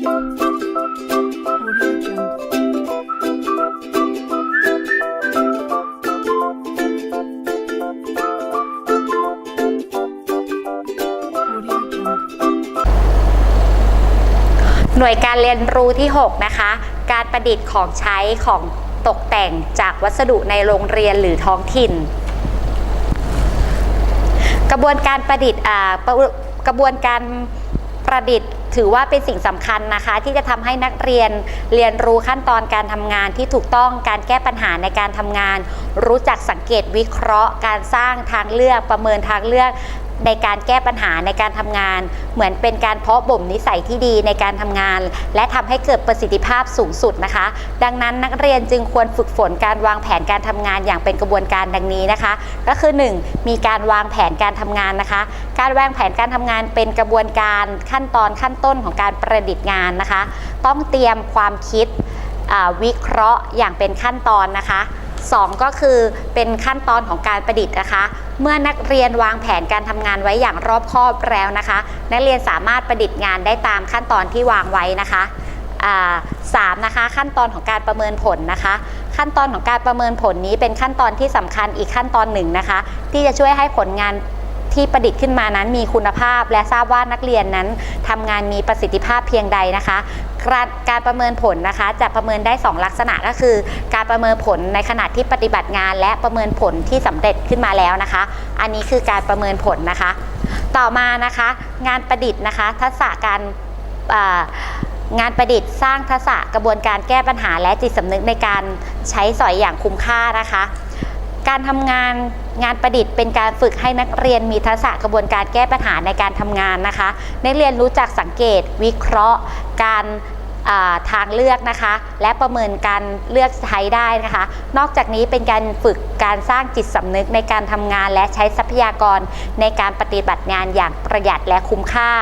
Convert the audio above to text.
หน่วยการเรียนรู้ที่ 6 นะคะ การประดิษฐ์ของใช้ของตกแต่งจากวัสดุในโรงเรียนหรือท้องถิ่น กระบวนการประดิษฐ์อ่าประกระบวนการประดิษฐ์ ถือว่าเป็นสิ่งสำคัญนะคะ ที่จะทำให้นักเรียนเรียนรู้ขั้นตอนการทำงานที่ถูกต้องการแก้ปัญหาในการทำงาน รู้จักสังเกตวิเคราะห์ การสร้างทางเลือกประเมินทางเลือก ในการแก้ปัญหาในการทำงาน เหมือนเป็นการเพาะบ่มนิสัยที่ดีในการทำงาน และทำให้เกิดประสิทธิภาพสูงสุดนะคะ ดังนั้นนักเรียนจึงควรฝึกฝนการวางแผนการทำงานอย่างเป็นกระบวนการดังนี้นะคะ ก็คือ 1. มีการวางแผนการทำงานนะคะ การวางแผนการทำงานเป็นกระบวนการขั้นตอนขั้นต้นของการประดิษฐ์งานนะคะ ต้องเตรียมความคิดวิเคราะห์อย่างเป็นขั้นตอนนะคะ 2 ก็คือเป็นขั้นตอนของการประดิษฐ์นะคะ เมื่อนักเรียนวางแผนการทำงานไว้อย่างรอบคอบแล้วนะคะ นักเรียนสามารถประดิษฐ์งานได้ตามขั้นตอนที่วางไว้นะคะสามนะคะขั้นตอนของการประเมินผลนะคะ ขั้นตอนของการประเมินผลนี้เป็นขั้นตอนที่สำคัญอีกขั้นตอนหนึ่งนะคะ ที่จะช่วยให้ผลงาน ที่ประดิษฐ์ขึ้นมานั้นมีคุณภาพ และทราบว่านักเรียนนั้นทำงานมีประสิทธิภาพเพียงใดนะคะการการประเมินผลนะคะ จะประเมินได้ 2 ลักษณะก็คือ การประเมินผลในขณะที่ปฏิบัติงาน และประเมินผลที่สำเร็จขึ้นมาแล้วนะคะ อันนี้คือการประเมินผลนะคะ ต่อมานะคะ งานประดิษฐ์นะคะ ทักษะการงานประดิษฐ์สร้างทักษะกระบวนการแก้ปัญหาและจิตสำนึกในการใช้สอยอย่างคุ้มค่านะคะ การทำงานงานประดิษฐ์เป็นการฝึกให้นักเรียนมีทักษะกระบวนการแก้ปัญหาในการทำงานนะคะ นักเรียนรู้จักสังเกต วิเคราะห์ การาทางเลือกนะคะ และประเมินการเลือกใช้ได้นะคะ นอกจากนี้เป็นการฝึกการสร้างจิตสำนึกในการทำงานและใช้ทรัพยากรในการปฏิบัติงานอย่างประหยัดและคุ้มค่า